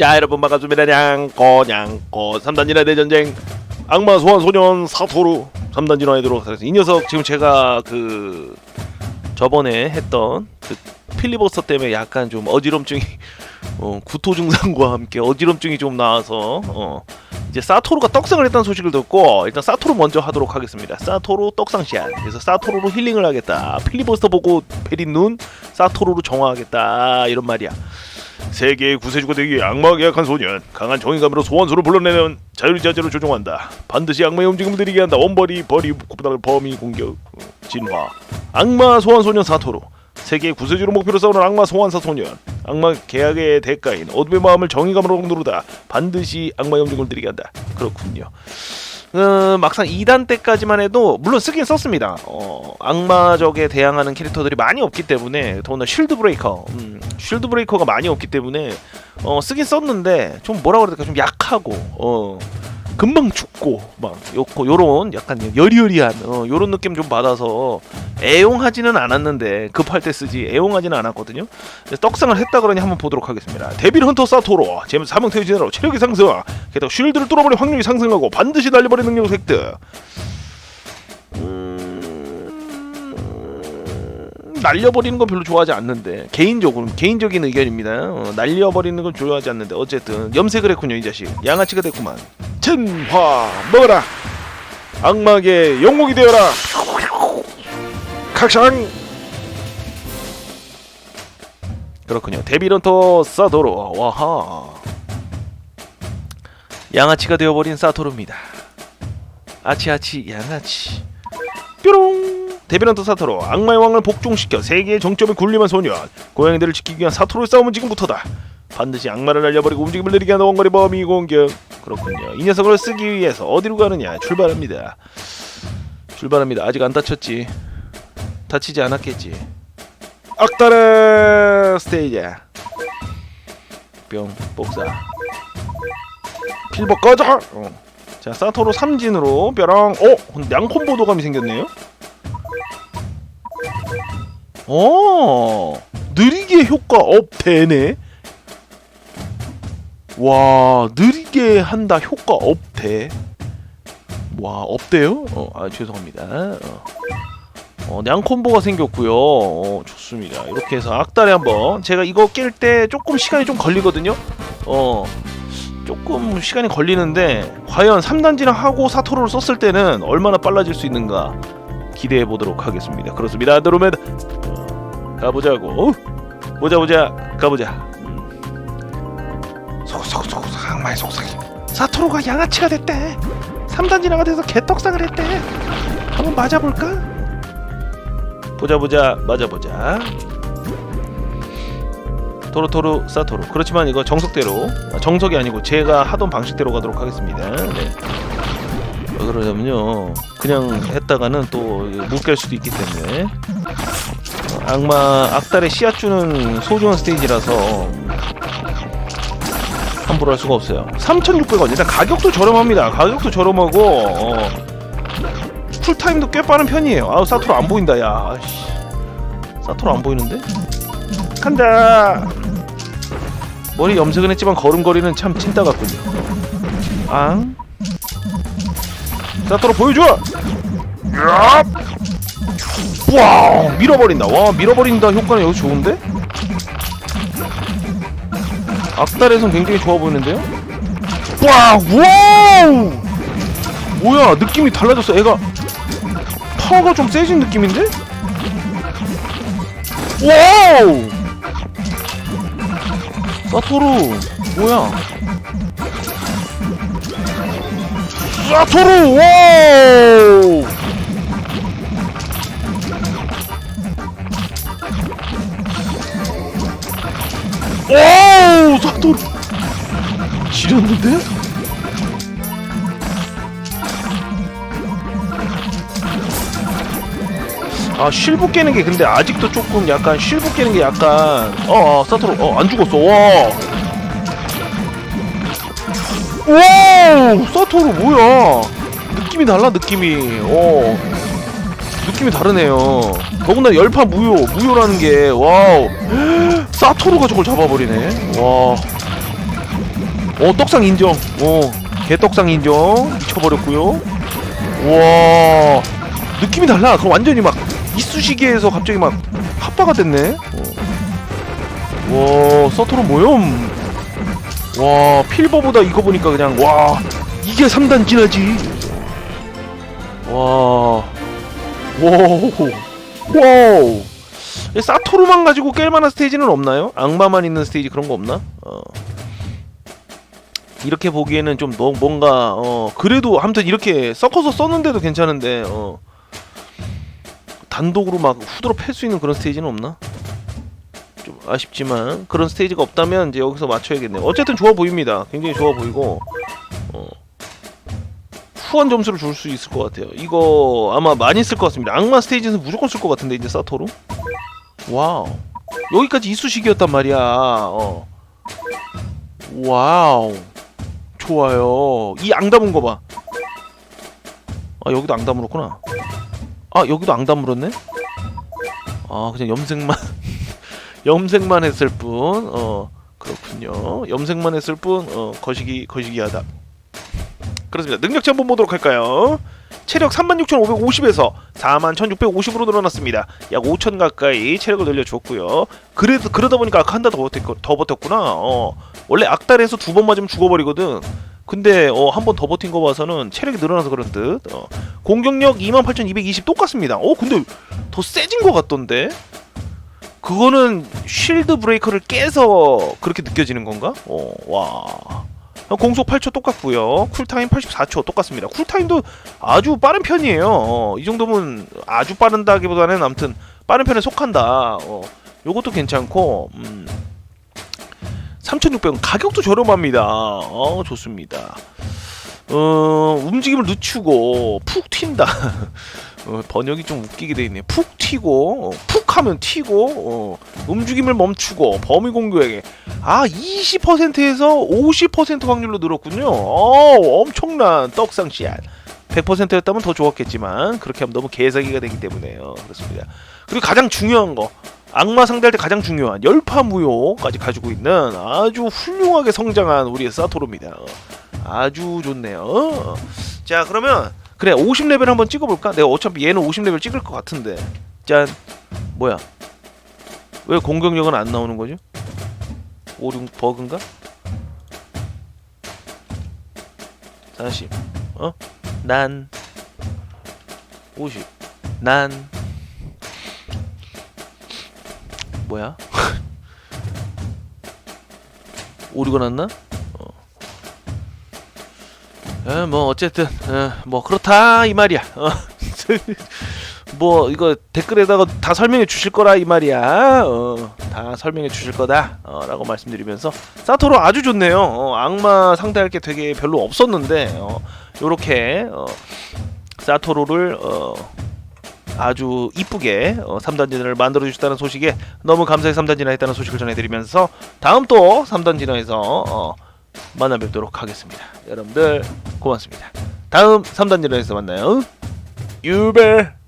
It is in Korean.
자 여러분 반갑습니다. 냥꼬 냥꼬 3단진화 대전쟁. 악마 소환 소년 사토루. 3단 진화하도록 하겠습니다 이 녀석 지금 제가 그 저번에 했던 그 필리버스터 때문에 약간 좀 어지럼증이 어, 구토 증상과 함께 어지럼증이 좀 나와서 어, 이제 사토루가 떡상을 했다는 소식을 듣고 일단 사토루 먼저 하도록 하겠습니다. 사토루 떡상시안. 그래서 사토루로 힐링을 하겠다. 필리버스터 보고 베린 눈 사토루로 정화하겠다. 이런 말이야 세계의 구세주가 되기 악마 계약한 소년 강한 정의감으로 소환수를 불러내는 자율자재로 조종한다. 반드시 악마의 움직임을 들이게 한다. 원벌이 벌이 범위 공격 어, 진화. 악마 소환 소년 사토로. 세계의 구세주로 목표로 싸우는 악마 소환사 소년. 악마 계약의 대가인 어둠의 마음을 정의감으로 누르다. 반드시 악마의 움직임을 들이게 한다. 그렇군요. 어, 막상 2단 때까지만 해도 물론 쓰긴 썼습니다. 어, 악마적에 대항하는 캐릭터들이 많이 없기 때문에 더구나 쉴드 브레이커, 음, 쉴드 브레이커가 많이 없기 때문에 어, 쓰긴 썼는데 좀 뭐라 그래야 될까 좀 약하고 어, 금방 죽고 막 요코 요런 약간 여리여리한 어, 요런 느낌 좀 받아서 애용하지는 않았는데 급할 때 쓰지 애용하지는 않았거든요. 떡상을 했다 그러니 한번 보도록 하겠습니다. 데빌 헌터 사토로 제면 사명 퇴진으로 체력이 상승, 게다가 쉴드를 뚫어버릴 확률이 상승하고 반드시 날려버리는 능력 획득. 날려버리는 건 별로 좋아하지 않는데 개인적으로 개인적인 의견입니다. 어, 날려버리는 건 좋아하지 않는데 어쨌든 염색을 했군요 이 자식 양아치가 됐구만. 진화 먹어라. 악마의 영웅이 되어라. 각상. 그렇군요. 데빌런터 사도로 와하. 양아치가 되어버린 사토루입니다. 아치아치 양아치. 뾰롱. 데빌런터 사토로 악마의 왕을 복종시켜 세계의 정점에 군림한 소년. 고양이들을 지키기 위한 사토로의 싸움은 지금부터다. 반드시 악마를 날려버리고 움직임을 느리게 하는 원거리 범위 공격. 그렇군요. 이 녀석을 쓰기 위해서 어디로 가느냐. 출발합니다. 출발합니다. 아직 안 다쳤지. 다치지 않았겠지. 악달의 스테이지야 뿅 복사. 필버 꺼져! 어. 자 사토로 삼진으로 뾰랑. 어? 양콤보 도감이 생겼네요 어. 느리게 효과 업 되네. 와 느리게 한다 효과 업돼. 와 업돼요? 어, 아 죄송합니다. 어. 어, 냥콤보가 생겼고요. 어, 좋습니다. 이렇게 해서 악달에 한번 제가 이거 깰 때 조금 시간이 좀 걸리거든요. 어 조금 시간이 걸리는데 과연 3단지랑 하고 사토로를 썼을 때는 얼마나 빨라질 수 있는가 기대해 보도록 하겠습니다. 그렇습니다. 안드로메다 어, 가보자고. 보자 보자. 가보자. 음. 속속속 악마의 속삭임 사토로가 양아치가 됐대. 3단지나가 돼서 개떡상을 했대. 한번 맞아볼까? 보자 보자. 맞아보자. 토로토로 사토로. 그렇지만 이거 정석대로 아, 정석이 아니고 제가 하던 방식대로 가도록 하겠습니다. 네. 왜 그러냐면요. 그냥 했다가는 또 못깰 수도 있기 때문에. 어, 악마 악달에 씨앗 주는 소중한 스테이지라서 함부로 할 수가 없어요. 3,600원. 일단 가격도 저렴합니다. 가격도 저렴하고 어, 쿨타임도 꽤 빠른 편이에요. 아우 사토로 안 보인다 야. 아이씨. 사토로 안 보이는데? 간다! 머리 염색은 했지만 걸음걸이는 참 찐따 같군요. 앙. 사토로 보여줘! 야! 와 밀어버린다 와 밀어버린다 효과는 여기 좋은데? 악달에선 굉장히 좋아 보이는데요? 와 와우 뭐야 느낌이 달라졌어 애가 파워가 좀 세진 느낌인데? 와우 사토루 뭐야 사토루 와우 지렸는데? 아 쉴부 깨는 게 근데 아직도 조금 약간 쉴부 깨는 게 약간 어, 어 사토로 어안 죽었어. 와. 와 사토로 뭐야? 느낌이 달라 느낌이. 어. 느낌이 다르네요. 더군다나 열판 무효 무효라는 게 와우. 사토루가 저걸 잡아버리네. 와 어 떡상 인정. 어 개떡상 인정. 미쳐버렸고요. 와. 느낌이 달라. 그럼 완전히 막 이쑤시개에서 갑자기 막 핫바가 됐네. 어. 와 서토로 모염 와 필버보다 이거 보니까 그냥 와 이게 3단 진하지. 와. 와우 와우. 이 사토루만 가지고 깰 만한 스테이지는 없나요? 악마만 있는 스테이지 그런 거 없나? 어. 이렇게 보기에는 좀 너, 뭔가 어 그래도 아무튼 이렇게 섞어서 썼는데도 괜찮은데 어 단독으로 막 후드로 팰 수 있는 그런 스테이지는 없나? 좀 아쉽지만 그런 스테이지가 없다면 이제 여기서 맞춰야겠네요. 어쨌든 좋아 보입니다. 굉장히 좋아 보이고 어 후한 점수를 줄 수 있을 것 같아요. 이거 아마 많이 쓸 것 같습니다. 악마 스테이지에서 무조건 쓸 것 같은데 이제 사토로 와우 여기까지 이쑤시개였단 말이야. 어. 와우 좋아요. 이 앙 담은 거 봐. 아 여기도 앙 다물었구나. 아 여기도 앙 다물었네. 아 그냥 염색만 염색만 했을 뿐. 어 그렇군요. 염색만 했을 뿐. 어 거시기 거시기하다. 그렇습니다. 능력치 한번 보도록 할까요? 체력 36,550에서 41,650으로 늘어났습니다. 약 5천 가까이 체력을 늘려줬고요. 그래도 그러다 보니까 아까 한다 더, 버텼, 더 버텼구나. 어, 원래 악달에서 두 번 맞으면 죽어버리거든. 근데 어, 한 번 더 버틴 거 봐서는 체력이 늘어나서 그런 듯. 어, 공격력 28,220 똑같습니다. 어 근데 더 세진 것 같던데. 그거는 쉴드 브레이커를 깨서 그렇게 느껴지는 건가? 어, 와. 어, 공속 8초 똑같고요. 쿨타임 84초 똑같습니다. 쿨타임도 아주 빠른 편이에요. 어, 이 정도면 아주 빠른다기보다는 아무튼 빠른 편에 속한다. 어, 요것도 괜찮고 음, 3,600원 가격도 저렴합니다. 어, 좋습니다. 어, 움직임을 늦추고 푹 튄다. 어, 번역이 좀 웃기게 돼 있네. 푹 튀고 어, 푹 하면 튀고 어, 움직임을 멈추고 범위 공격에 아 20%에서 50% 확률로 늘었군요. 어, 엄청난 떡상 씨앗. 100%였다면 더 좋았겠지만 그렇게 하면 너무 개사기가 되기 때문에요. 그렇습니다. 그리고 가장 중요한 거 악마 상대할 때 가장 중요한 열파 무효까지 가지고 있는 아주 훌륭하게 성장한 우리의 사토로입니다. 어, 아주 좋네요. 어. 자 그러면 그래 50레벨 한번 찍어볼까? 내가 어차피 얘는 50레벨 찍을 것 같은데 짠 뭐야 왜 공격력은 안 나오는 거죠? 5, 6 버그인가? 40 어? 난 50. 난 뭐야? 오류가 났나? 어. 에, 뭐 어쨌든 에, 뭐 그렇다 이 말이야. 어. 뭐 이거 댓글에다가 다 설명해 주실 거라 이 말이야. 어, 다 설명해 주실 거다라고 말씀드리면서 사토로 아주 좋네요. 어, 악마 상대할 게 되게 별로 없었는데 어, 요렇게 어, 사토로를 어, 아주 이쁘게 어, 3단진을 만들어 주셨다는 소식에 너무 감사히 3단진화 했다는 소식을 전해드리면서 다음 또 3단진화에서 어, 만나 뵙도록 하겠습니다. 여러분들 고맙습니다. 다음 3단진화에서 만나요. 유벨